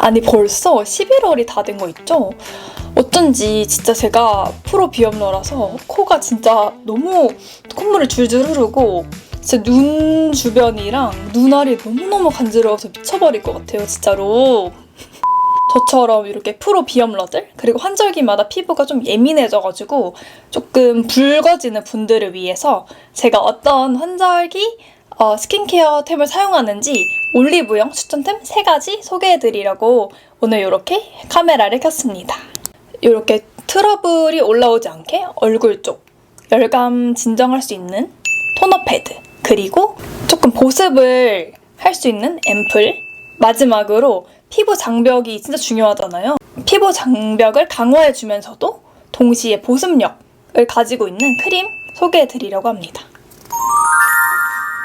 아니 벌써 11월이 다 된 거 있죠? 어쩐지 진짜 제가 프로 비염러라서 코가 진짜 너무 콧물이 줄줄 흐르고 진짜 눈 주변이랑 눈알이 너무너무 간지러워서 미쳐버릴 것 같아요 진짜로 저처럼 이렇게 프로 비염러들 그리고 환절기마다 피부가 좀 예민해져가지고 조금 붉어지는 분들을 위해서 제가 어떤 환절기 어, 스킨케어 템을 사용하는지 올리브영 추천템 3가지 소개해드리려고 오늘 이렇게 카메라를 켰습니다. 이렇게 트러블이 올라오지 않게 얼굴 쪽 열감 진정할 수 있는 토너 패드 그리고 조금 보습을 할 수 있는 앰플 마지막으로 피부 장벽이 진짜 중요하잖아요. 피부 장벽을 강화해주면서도 동시에 보습력을 가지고 있는 크림 소개해드리려고 합니다.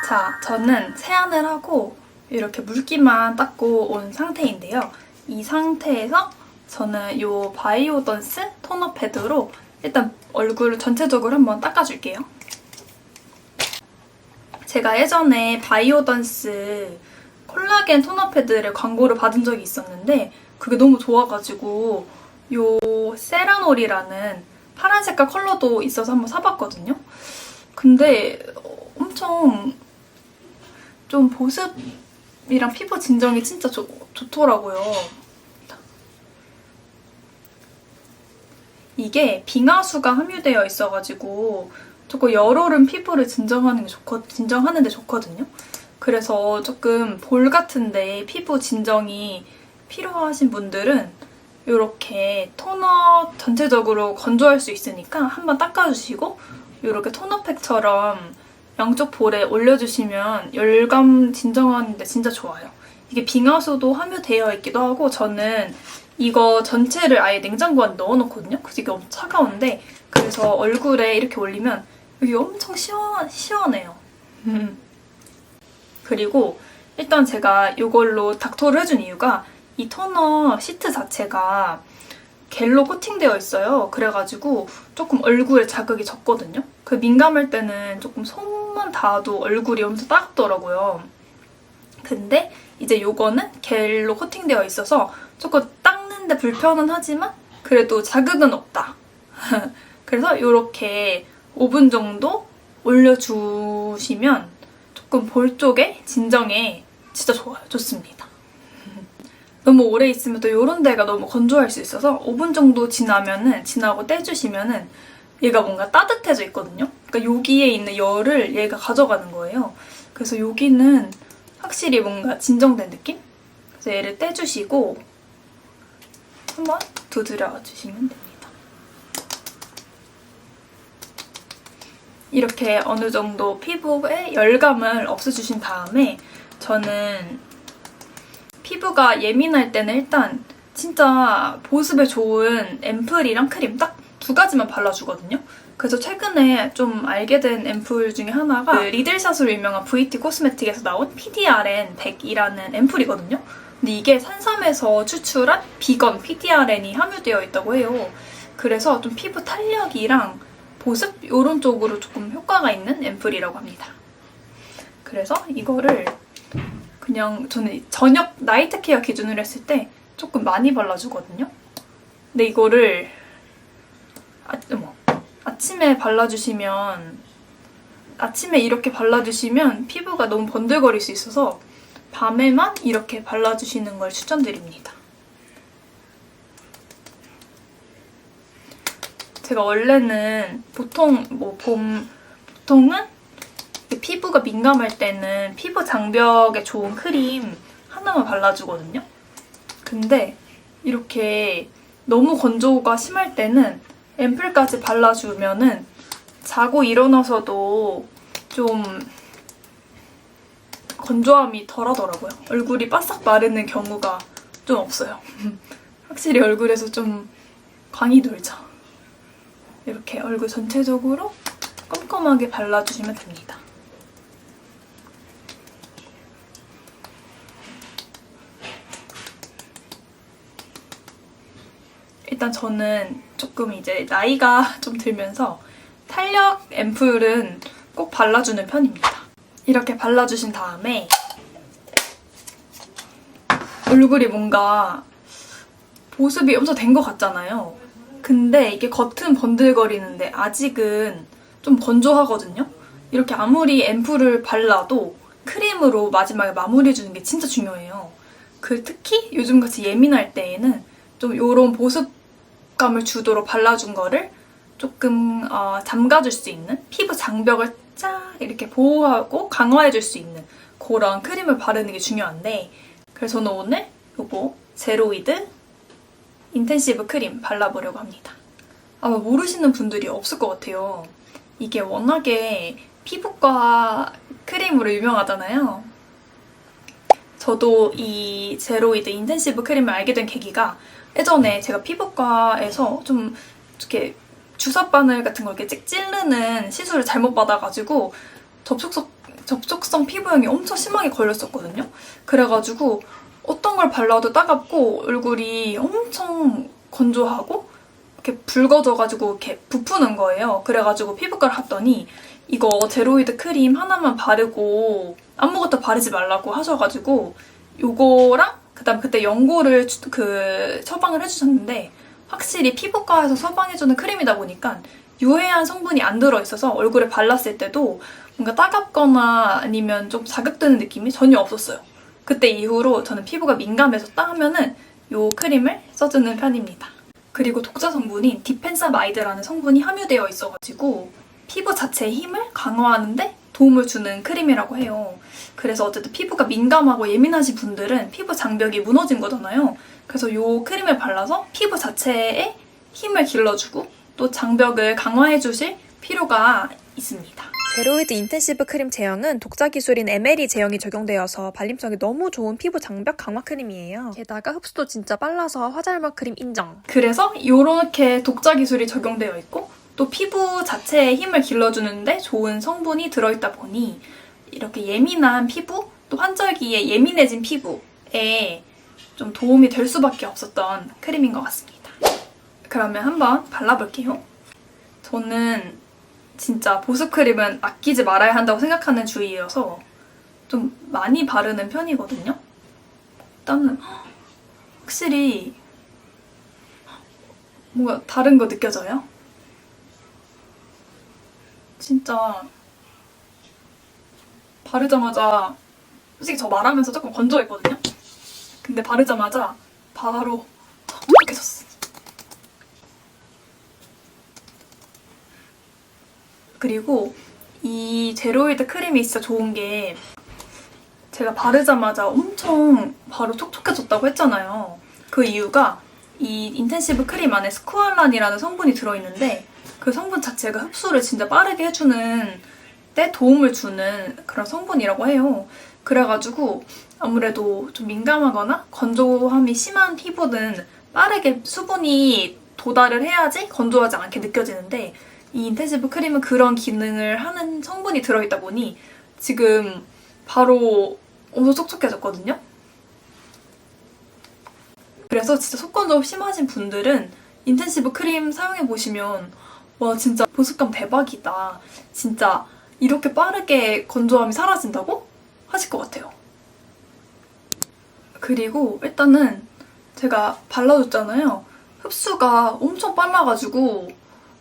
자, 저는 세안을 하고 이렇게 물기만 닦고 온 상태인데요. 이 상태에서 저는 이 바이오던스 토너 패드로 일단 얼굴을 전체적으로 한번 닦아줄게요. 제가 예전에 바이오던스 콜라겐 토너 패드를 광고를 받은 적이 있었는데 그게 너무 좋아가지고 요 세라놀이라는 파란 색깔 컬러도 있어서 한번 사봤거든요. 근데 엄청 좀 보습이랑 피부 진정이 진짜 좋, 좋더라고요. 이게 빙하수가 함유되어 있어가지고 조금 열오른 피부를 진정하는 게 좋거, 진정하는데 좋거든요. 그래서 조금 볼 같은데 피부 진정이 필요하신 분들은 이렇게 토너 전체적으로 건조할 수 있으니까 한번 닦아주시고 이렇게 토너팩처럼 양쪽 볼에 올려주시면 열감 진정하는데 진짜 좋아요. 이게 빙하수도 함유되어 있기도 하고 저는 이거 전체를 아예 냉장고 안에 넣어놓거든요. 그래서 이게 엄청 차가운데 그래서 얼굴에 이렇게 올리면 여기 엄청 시원, 시원해요. 그리고 일단 제가 이걸로 닥터를 해준 이유가 이 토너 시트 자체가 겔로 코팅되어 있어요. 그래가지고 조금 얼굴에 자극이 적거든요. 그 민감할 때는 조금 손 만 닿아도 얼굴이 엄청 따갑더라고요. 근데 이제 요거는 겔로 코팅되어 있어서 조금 닦는데 불편은 하지만 그래도 자극은 없다. 그래서 이렇게 5분 정도 올려주시면 조금 볼 쪽에 진정에 진짜 좋아요. 좋습니다. 너무 오래 있으면 또 이런 데가 너무 건조할 수 있어서 5분 정도 지나면은 지나고 떼주시면은 얘가 뭔가 따뜻해져 있거든요. 그러니까 여기에 있는 열을 얘가 가져가는 거예요. 그래서 여기는 확실히 뭔가 진정된 느낌? 그래서 얘를 떼주시고 한번 두드려 주시면 됩니다. 이렇게 어느 정도 피부에 열감을 없애주신 다음에 저는 피부가 예민할 때는 일단 진짜 보습에 좋은 앰플이랑 크림 딱 두 가지만 발라주거든요. 그래서 최근에 좀 알게 된 앰플 중에 하나가 그 리들샷으로 유명한 VT 코스메틱에서 나온 PDRN 100이라는 앰플이거든요. 근데 이게 산삼에서 추출한 비건 PDRN이 함유되어 있다고 해요. 그래서 좀 피부 탄력이랑 보습 이런 쪽으로 조금 효과가 있는 앰플이라고 합니다. 그래서 이거를 그냥 저는 저녁 나이트 케어 기준으로 했을 때 조금 많이 발라주거든요. 근데 이거를 아, 어머, 아침에 발라주시면 아침에 이렇게 발라주시면 피부가 너무 번들거릴 수 있어서 밤에만 이렇게 발라주시는 걸 추천드립니다. 제가 원래는 보통 뭐 봄 보통은 피부가 민감할 때는 피부 장벽에 좋은 크림 하나만 발라주거든요. 근데 이렇게 너무 건조가 심할 때는 앰플까지 발라주면은 자고 일어나서도 좀 건조함이 덜하더라고요. 얼굴이 바싹 마르는 경우가 좀 없어요. 확실히 얼굴에서 좀 광이 돌죠. 이렇게 얼굴 전체적으로 꼼꼼하게 발라주시면 됩니다. 일단 저는 조금 이제 나이가 좀 들면서 탄력 앰플은 꼭 발라주는 편입니다. 이렇게 발라주신 다음에 얼굴이 뭔가 보습이 엄청 된 것 같잖아요. 근데 이게 겉은 번들거리는데 아직은 좀 건조하거든요. 이렇게 아무리 앰플을 발라도 크림으로 마지막에 마무리해주는 게 진짜 중요해요. 그 특히 요즘같이 예민할 때에는 좀 이런 보습 감을 주도록 발라준 거를 조금 어, 잠가줄 수 있는 피부 장벽을 쫙 이렇게 보호하고 강화해줄 수 있는 그런 크림을 바르는 게 중요한데 그래서 저는 오늘 요거 제로이드 인텐시브 크림 발라보려고 합니다. 아마 모르시는 분들이 없을 것 같아요. 이게 워낙에 피부과 크림으로 유명하잖아요. 저도 이 제로이드 인텐시브 크림을 알게 된 계기가 예전에 제가 피부과에서 좀 이렇게 주사 바늘 같은 걸 이렇게 찍 찌르는 시술을 잘못 받아가지고 접촉성, 접촉성 피부염이 엄청 심하게 걸렸었거든요. 그래가지고 어떤 걸 발라도 따갑고 얼굴이 엄청 건조하고 이렇게 붉어져가지고 이렇게 부푸는 거예요. 그래가지고 피부과를 갔더니 이거 제로이드 크림 하나만 바르고 아무것도 바르지 말라고 하셔가지고 요거랑 그다음 그때 연고를 주- 그 처방을 해주셨는데 확실히 피부과에서 처방해주는 크림이다 보니까 유해한 성분이 안 들어있어서 얼굴에 발랐을 때도 뭔가 따갑거나 아니면 좀 자극되는 느낌이 전혀 없었어요. 그때 이후로 저는 피부가 민감해졌다 하면은 요 크림을 써주는 편입니다. 그리고 독자 성분인 디펜사마이드라는 성분이 함유되어 있어가지고 피부 자체의 힘을 강화하는데 도움을 주는 크림이라고 해요. 그래서 어쨌든 피부가 민감하고 예민하신 분들은 피부 장벽이 무너진 거잖아요. 그래서 이 크림을 발라서 피부 자체에 힘을 길러주고 또 장벽을 강화해 주실 필요가 있습니다. 제로이드 인텐시브 크림 제형은 독자 기술인 MLE 제형이 적용되어서 발림성이 너무 좋은 피부 장벽 강화 크림이에요. 게다가 흡수도 진짜 빨라서 화잘먹 크림 인정. 그래서 이렇게 독자 기술이 적용되어 있고 또 피부 자체의 힘을 길러주는데 좋은 성분이 들어있다 보니 이렇게 예민한 피부 또 환절기에 예민해진 피부에 좀 도움이 될 수밖에 없었던 크림인 것 같습니다. 그러면 한번 발라볼게요. 저는 진짜 보습 크림은 아끼지 말아야 한다고 생각하는 주의여서 좀 많이 바르는 편이거든요. 일단은 확실히 뭔가 다른 거 느껴져요? 진짜 바르자마자 솔직히 저 말하면서 조금 건조했거든요? 근데 바르자마자 바로 촉촉해졌어. 그리고 이 제로이드 크림이 진짜 좋은 게 제가 바르자마자 엄청 바로 촉촉해졌다고 했잖아요. 그 이유가 이 인텐시브 크림 안에 스쿠알란이라는 성분이 들어있는데 그 성분 자체가 흡수를 진짜 빠르게 해주는 때 도움을 주는 그런 성분이라고 해요. 그래가지고 아무래도 좀 민감하거나 건조함이 심한 피부는 빠르게 수분이 도달을 해야지 건조하지 않게 느껴지는데 이 인텐시브 크림은 그런 기능을 하는 성분이 들어있다 보니 지금 바로 엄청 촉촉해졌거든요. 그래서 진짜 속건조 심하신 분들은 인텐시브 크림 사용해 보시면 와 진짜 보습감 대박이다. 진짜 이렇게 빠르게 건조함이 사라진다고 하실 것 같아요. 그리고 일단은 제가 발라줬잖아요. 흡수가 엄청 빨라가지고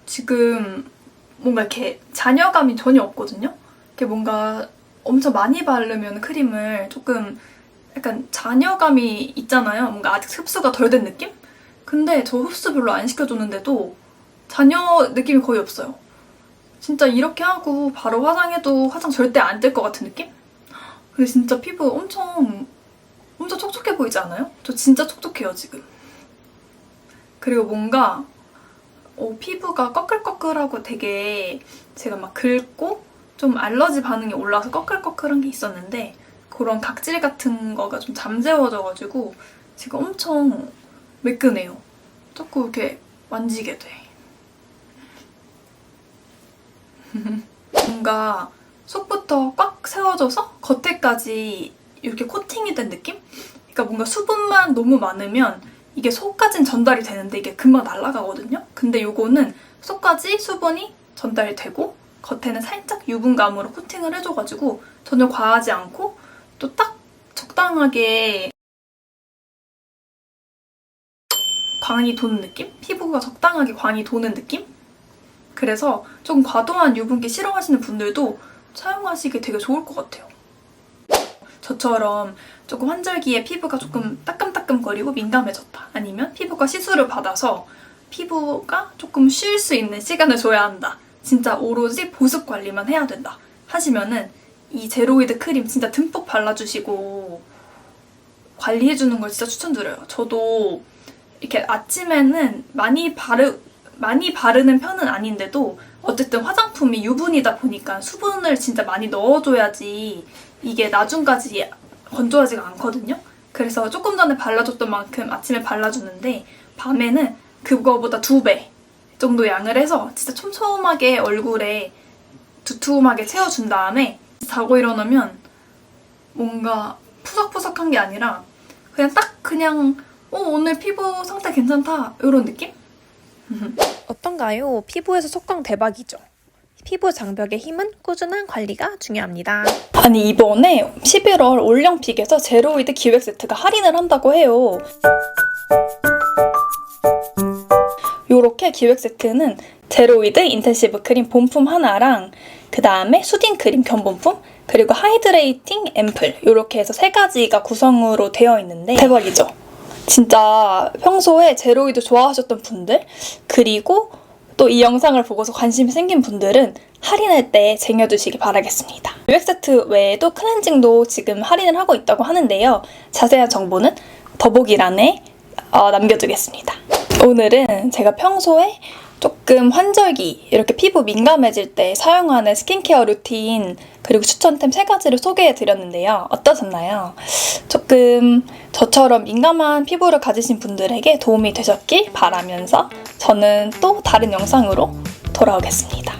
지금 뭔가 이렇게 잔여감이 전혀 없거든요. 이렇게 뭔가 엄청 많이 바르면 크림을 조금 약간 잔여감이 있잖아요. 뭔가 아직 흡수가 덜 된 느낌? 근데 저 흡수 별로 안 시켜줬는데도 잔여 느낌이 거의 없어요. 진짜 이렇게 하고 바로 화장해도 화장 절대 안뜰것 같은 느낌? 근데 진짜 피부 엄청 엄청 촉촉해 보이지 않아요? 저 진짜 촉촉해요 지금. 그리고 뭔가 어, 피부가 꺼끌꺼끌하고 되게 제가 막 긁고 좀 알러지 반응이 올라서 꺼끌꺼끌한 게 있었는데 그런 각질 같은 거가 좀 잠재워져가지고 지금 엄청 매끈해요. 자꾸 이렇게 만지게 돼. 뭔가 속부터 꽉 세워져서 겉에까지 이렇게 코팅이 된 느낌? 그러니까 뭔가 수분만 너무 많으면 이게 속까진 전달이 되는데 이게 금방 날아가거든요? 근데 요거는 속까지 수분이 전달이 되고 겉에는 살짝 유분감으로 코팅을 해줘가지고 전혀 과하지 않고 또 딱 적당하게 광이 도는 느낌? 피부가 적당하게 광이 도는 느낌? 그래서 조금 과도한 유분기 싫어하시는 분들도 사용하시기 되게 좋을 것 같아요. 저처럼 조금 환절기에 피부가 조금 따끔따끔거리고 민감해졌다. 아니면 피부가 시술을 받아서 피부가 조금 쉴 수 있는 시간을 줘야 한다. 진짜 오로지 보습 관리만 해야 된다. 하시면은 이 제로이드 크림 진짜 듬뿍 발라주시고 관리해주는 걸 진짜 추천드려요. 저도 이렇게 아침에는 많이 바르 많이 바르는 편은 아닌데도 어쨌든 화장품이 유분이다 보니까 수분을 진짜 많이 넣어줘야지 이게 나중까지 건조하지가 않거든요. 그래서 조금 전에 발라줬던 만큼 아침에 발라주는데 밤에는 그거보다 두 배 정도 양을 해서 진짜 촘촘하게 얼굴에 두툼하게 채워준 다음에 자고 일어나면 뭔가 푸석푸석한 게 아니라 그냥 딱 그냥 어 오늘 피부 상태 괜찮다 이런 느낌? 어떤가요? 피부에서 속광 대박이죠. 피부 장벽의 힘은 꾸준한 관리가 중요합니다. 아니 이번에 11월 올영픽에서 제로이드 기획 세트가 할인을 한다고 해요. 요렇게 기획 세트는 제로이드 인텐시브 크림 본품 하나랑 그 다음에 수딩 크림 견본품 그리고 하이드레이팅 앰플 요렇게 해서 세 가지가 구성으로 되어 있는데 대박이죠. 진짜 평소에 제로이드 좋아하셨던 분들 그리고 또 이 영상을 보고서 관심이 생긴 분들은 할인할 때 쟁여두시기 바라겠습니다. 기획 세트 외에도 클렌징도 지금 할인을 하고 있다고 하는데요. 자세한 정보는 더보기란에 어, 남겨두겠습니다. 오늘은 제가 평소에 조금 환절기 이렇게 피부 민감해질 때 사용하는 스킨케어 루틴 그리고 추천템 세 가지를 소개해 드렸는데요. 어떠셨나요? 조금 저처럼 민감한 피부를 가지신 분들에게 도움이 되셨길 바라면서 저는 또 다른 영상으로 돌아오겠습니다.